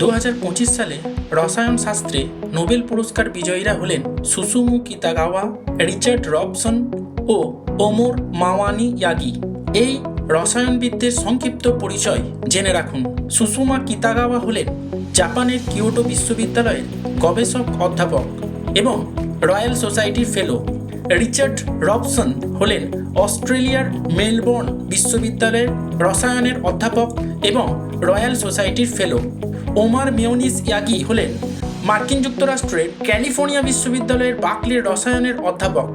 দু হাজার পঁচিশ সালে রসায়ন শাস্ত্রে নোবেল পুরস্কার বিজয়ীরা হলেন সুসুমু কিতাগাওয়া, রিচার্ড রবসন ও ওমর মাওয়ানি ইয়াগি এই রসায়নবিদদের সংক্ষিপ্ত পরিচয় জেনে রাখুন। সুসুমা কিতাগাওয়া হলেন জাপানের কিয়োটো বিশ্ববিদ্যালয়ের গবেষক অধ্যাপক এবং রয়্যাল সোসাইটির ফেলো। রিচার্ড রবসন হলেন অস্ট্রেলিয়ার মেলবোর্ন বিশ্ববিদ্যালয়ের রসায়নের অধ্যাপক এবং রয়্যাল সোসাইটির ফেলো। ওমার মেয়নিস ইয়াগি হলেন মার্কিন যুক্তরাষ্ট্রের ক্যালিফোর্নিয়া বিশ্ববিদ্যালয়ের বাকলির রসায়নের অধ্যাপক।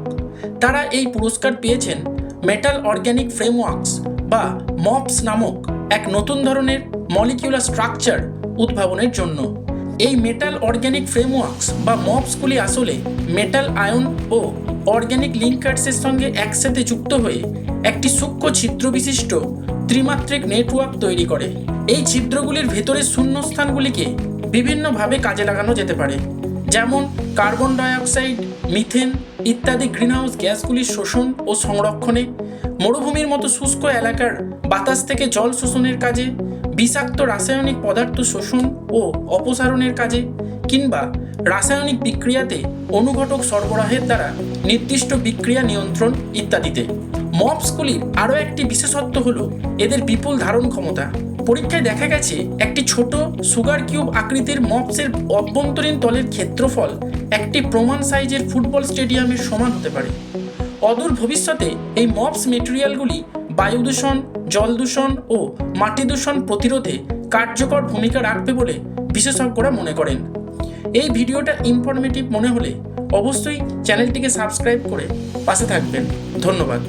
তারা এই পুরস্কার পেয়েছেন মেটাল অর্গ্যানিক ফ্রেমওয়ার্কস বা মপস নামক এক নতুন ধরনের মলিকিউলার স্ট্রাকচার উদ্ভাবনের জন্য। এই মেটাল অর্গ্যানিক ফ্রেমওয়ার্কস বা মপসগুলি আসলে মেটাল আয়ন ও অর্গ্যানিক লিঙ্কার্সের সঙ্গে একসাথে যুক্ত হয়ে একটি সূক্ষ্ম ছিদ্র বিশিষ্ট ত্রিমাত্রিক নেটওয়ার্ক তৈরি করে। এই ছিদ্রগুলির ভেতরের শূন্যস্থানগুলিকে বিভিন্নভাবে কাজে লাগানো যেতে পারে। যেমন কার্বন ডাইঅক্সাইড, মিথেন ইত্যাদি গ্রিনহাউস গ্যাসগুলির শোষণ ও সংরক্ষণে, মরুভূমির মতো শুষ্ক এলাকার বাতাস থেকে জল শোষণের কাজে, বিষাক্ত রাসায়নিক পদার্থ শোষণ ও অপসারণের কাজে, কিংবা রাসায়নিক বিক্রিয়াতে অনুঘটক সরবরাহের দ্বারা নির্দিষ্ট বিক্রিয়া নিয়ন্ত্রণ ইত্যাদিতে। মপসগুলির আরও একটি বিশেষত্ব হল এদের বিপুল ধারণ ক্ষমতা। পরীক্ষায় দেখা গেছে, একটি ছোট সুগার কিউব আকৃতির মপসের অভ্যন্তরীণ তলের ক্ষেত্রফল একটি প্রমাণ সাইজের ফুটবল স্টেডিয়ামের সমান হতে পারে। অদূর ভবিষ্যতে এই মপস মেটেরিয়ালগুলি বায়ু দূষণ, জল দূষণ ও মাটি দূষণ প্রতিরোধে কার্যকর ভূমিকা রাখবে বলে বিশেষজ্ঞরা মনে করেন। এই ভিডিওটা ইনফরমেটিভ মনে হলে অবশ্যই চ্যানেলটিকে সাবস্ক্রাইব করে পাশে থাকবেন। ধন্যবাদ।